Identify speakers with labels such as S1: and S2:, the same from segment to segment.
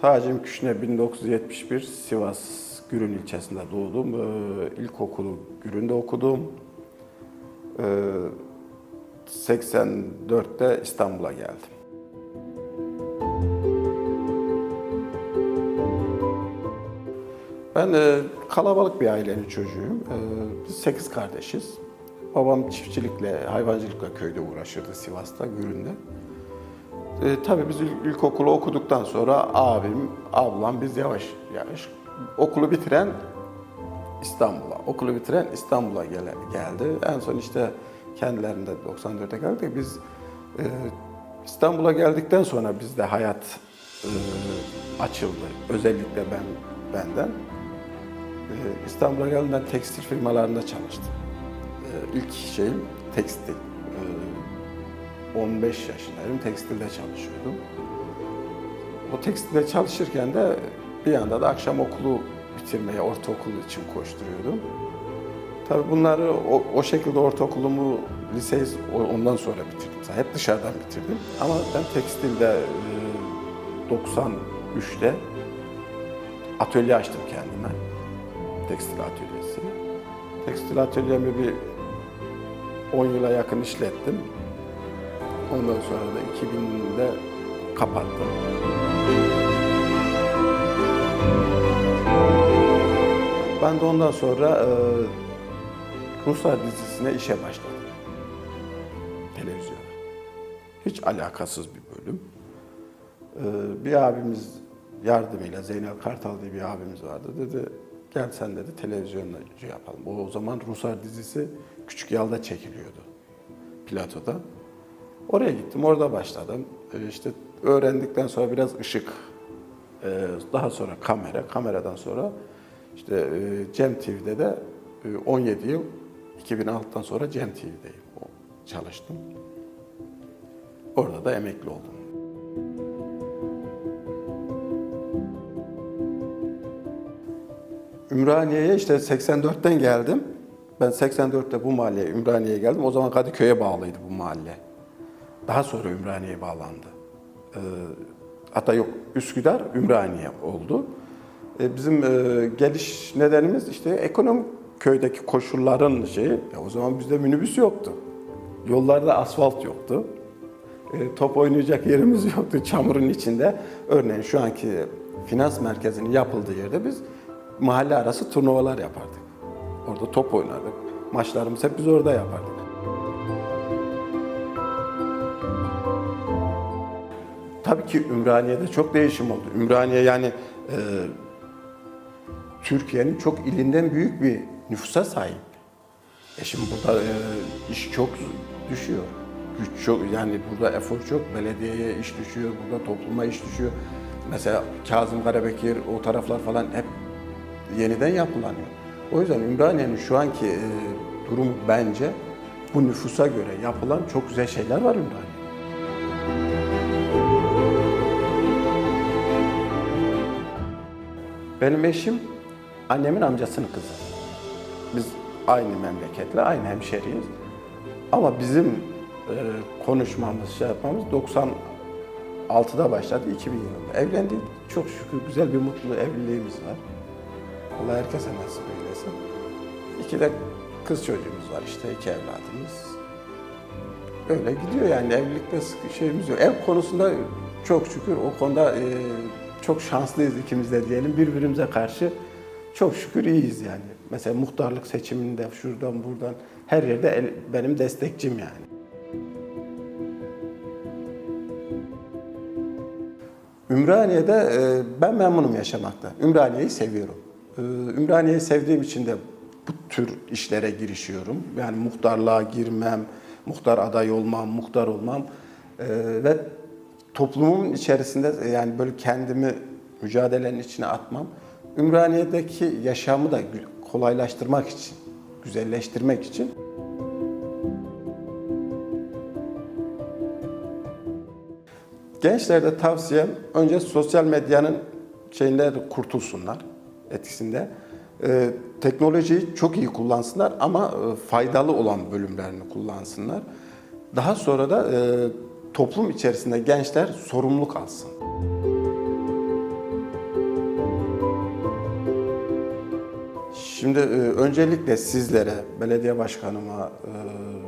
S1: Tacim Küşne 1971 Sivas Gürün ilçesinde doğdum. Ee, İlkokulu Gürün'de okudum. Ee, 84'te İstanbul'a geldim. Ben e, kalabalık bir ailenin çocuğuyum. E, biz 8 kardeşiz. Babam çiftçilikle, hayvancılıkla köyde uğraşırdı Sivas'ta, Gürün'de. E, tabii biz il- ilkokulu okuduktan sonra abim, ablam biz yavaş yavaş okulu bitiren İstanbul'a, okulu bitiren İstanbul'a gele- geldi. En son işte kendilerinde 94'e geldik. Biz e, İstanbul'a geldikten sonra bizde hayat e, açıldı. Özellikle ben benden. E, İstanbul'a geldiğimde tekstil firmalarında çalıştım. E, ilk şeyim tekstil. E, 15 yaşındaydım, tekstilde çalışıyordum. O tekstilde çalışırken de bir yanda da akşam okulu bitirmeye, ortaokul için koşturuyordum. Tabii bunları o, o şekilde ortaokulumu, liseyi ondan sonra bitirdim. Hep dışarıdan bitirdim. Ama ben tekstilde e, 93'te atölye açtım kendime. Tekstil atölyesi. Tekstil atölyemi bir 10 yıla yakın işlettim. Ondan sonra da 2000'de kapattım. Ben de ondan sonra e, Ruslar dizisine işe başladım. Televizyona. Hiç alakasız bir bölüm. E, bir abimiz yardımıyla Zeynel Kartal diye bir abimiz vardı. Dedi gel sen dedi televizyonda şey yapalım. O, o zaman Ruslar dizisi Küçük Yalda çekiliyordu. Platoda. Oraya gittim, orada başladım. E, işte öğrendikten sonra biraz ışık, e, daha sonra kamera, kameradan sonra işte e, Cem TV'de de e, 17 yıl, 2006'dan sonra Cem TV'deyim. Çalıştım. Orada da emekli oldum. Ümraniye'ye işte 84'ten geldim. Ben 84'te bu mahalleye, Ümraniye'ye geldim. O zaman Kadıköy'e bağlıydı bu mahalle. Daha sonra Ümraniye'ye bağlandı. Ee, hatta yok Üsküdar, Ümraniye oldu. Ee, bizim e, geliş nedenimiz işte ekonomik köydeki koşulların şeyi. Ya o zaman bizde minibüs yoktu. Yollarda asfalt yoktu. E, top oynayacak yerimiz yoktu çamurun içinde. Örneğin şu anki finans merkezinin yapıldığı yerde biz mahalle arası turnuvalar yapardık. Orada top oynardık. Maçlarımızı hep biz orada yapardık. Tabii ki Ümraniye'de çok değişim oldu. Ümraniye yani e, Türkiye'nin çok ilinden büyük bir nüfusa sahip. E şimdi burada e, iş çok düşüyor. Güç çok yani burada efor çok. Belediyeye iş düşüyor, burada topluma iş düşüyor. Mesela Kazım Karabekir o taraflar falan hep yeniden yapılanıyor. O yüzden Ümraniye'nin şu anki e, durumu bence bu nüfusa göre yapılan çok güzel şeyler var Ümraniye'de. Benim eşim annemin amcasının kızı. Biz aynı memleketle, aynı hemşeriyiz. Ama bizim e, konuşmamız, şey yapmamız 96'da başladı, 2000 yılında. Evlendik. Çok şükür güzel bir mutlu evliliğimiz var. Allah herkese nasip eylesin. İki de kız çocuğumuz var işte, iki evladımız. Öyle gidiyor yani evlilikte şeyimiz yok. Ev konusunda çok şükür o konuda e, çok şanslıyız ikimiz de diyelim. Birbirimize karşı çok şükür iyiyiz yani. Mesela muhtarlık seçiminde şuradan buradan her yerde el- benim destekçim yani. Ümraniye'de e, ben memnunum yaşamakta. Ümraniye'yi seviyorum. E, Ümraniye'yi sevdiğim için de bu tür işlere girişiyorum. Yani muhtarlığa girmem, muhtar aday olmam, muhtar olmam E, ve toplumun içerisinde e, yani böyle kendimi mücadelenin içine atmam. Ümraniye'deki yaşamı da kolaylaştırmak için, güzelleştirmek için Gençlerde tavsiyem önce sosyal medyanın şeyinde kurtulsunlar etkisinde. Ee, teknolojiyi çok iyi kullansınlar ama e, faydalı olan bölümlerini kullansınlar. Daha sonra da e, toplum içerisinde gençler sorumluluk alsın. Şimdi e, öncelikle sizlere, belediye başkanıma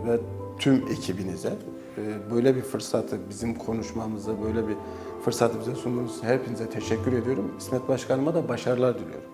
S1: e, ve tüm ekibinize e, böyle bir fırsatı, bizim konuşmamıza böyle bir fırsatı bize sunduğunuz için hepinize teşekkür ediyorum. İsmet Başkanıma da başarılar diliyorum.